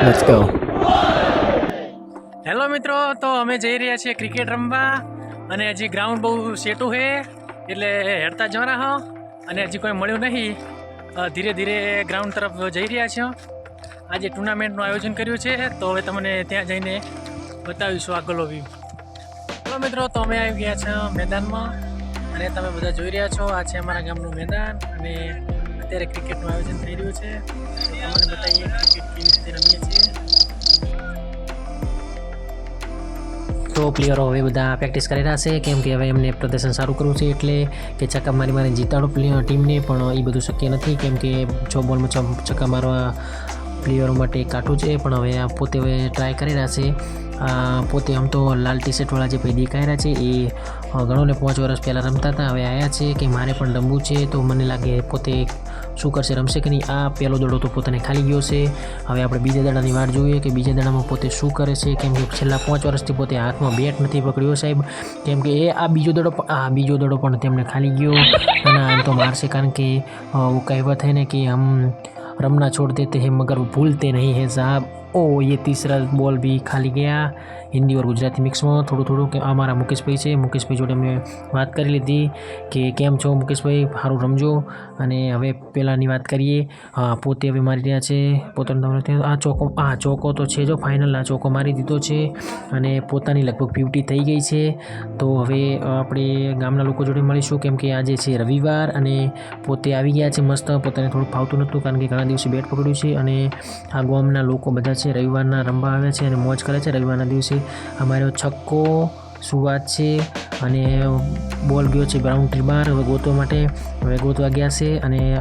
Let's go hello મિત્રો. તો અમે જઈ રહ્યા છીએ ક્રિકેટ રમવા. અને હજી ગ્રાઉન્ડ બહુ સેટું છે, એટલે હેડતા જવાના હો. અને હજી કોઈ મળ્યું નહીં. ધીરે ધીરે ગ્રાઉન્ડ તરફ જઈ રહ્યા છીએ. આજે ટુર્નામેન્ટનું આયોજન કર્યું છે, તો હવે તમને ત્યાં જઈને બતાવીશું આગળનો વ્યૂ હેલો મિત્રો. તો અમે આવી ગયા છે મેદાનમાં. અને તમે બધા જોઈ રહ્યા છો, આ છે અમારા ગામનું મેદાન. અને અત્યારે ક્રિકેટનું આયોજન થઈ રહ્યું છે. તમને બતાવીએ ક્રિકેટ કેવી રીતે રમીએ તો પ્લેયરો હવે બધા પ્રેક્ટિસ કરી રહ્યા છે. કેમ કે હવે એમને પ્રદર્શન સારું કરવું છે એટલે કે ચક્કા મારી મારી જીતાડો પ્લેયર ટીમને પણ એ બધું શક્ય નથી. કેમ કે છ બોલમાં ચક્કા મારવા પ્લેયરો માટે કાઠું છે, પણ હવે આ પોતે હવે ટ્રાય કરી રહ્યા છે. પોતે આમ તો લાલ ટી શર્ટવાળા જે ભાઈ દેખાઈ રહ્યા છે, એ ઘણો ને પાંચ વર્ષ પહેલાં રમતા હતા, હવે આવ્યા છે કે મારે પણ રમવું છે, તો મને લાગે પોતે શું કરશે, રમશે કે નહીં, આ પહેલો દડો તો પોતાને ખાલી ગયો છે. હવે આપણે બીજા દડાની વાટ જોઈએ કે બીજા દડામાં પોતે શું કરે છે, કેમ કે છેલ્લા પાંચ વર્ષથી પોતે હાથમાં બેટ નથી પકડ્યો સાહેબ, કેમ કે એ આ બીજો દડો આ બીજો દડો પણ તેમને ખાલી ગયો. અને આમ તો મારશે કારણ કે કહેવત થાય ને કે આમ रमना छोड़ देते हैं मगर वो भूलते नहीं हैं साहब ओ ये तीसरा बॉल भी खाली गया હિન્દી ઓર ગુજરાતી મિક્સમાં થોડું થોડું કે આ મારા મુકેશભાઈ છે મુકેશભાઈ જોડે મેં વાત કરી લીધી કે કેમ છો મુકેશભાઈ સારું રમજો અને હવે પહેલાંની વાત કરીએ હા પોતે હવે મારી રહ્યા છે પોતાનું તમને ત્યાં આ ચોકો આ ચોકો તો છે જો ફાઇનલ આ ચોકો મારી દીધો છે અને પોતાની લગભગ ફિફ્ટી થઈ ગઈ છે તો હવે આપણે ગામના લોકો જોડે મળીશું કેમ કે આજે છે રવિવાર અને પોતે આવી ગયા છે મસ્ત પોતાને થોડું ફાવતું નહોતું કારણ કે ઘણા દિવસે બેટ પકડ્યું છે અને આ ગામના લોકો બધા છે, રવિવારના રમવા આવે છે અને મોજ કરે છે. રવિવારના દિવસે અમારો છક્કો, સુવાત છે અને બોલ ગયો છે બ્રાઉન્ડ્રી બહાર. હવે ગોતવા માટે, હવે ગોતવા ગયા છે અને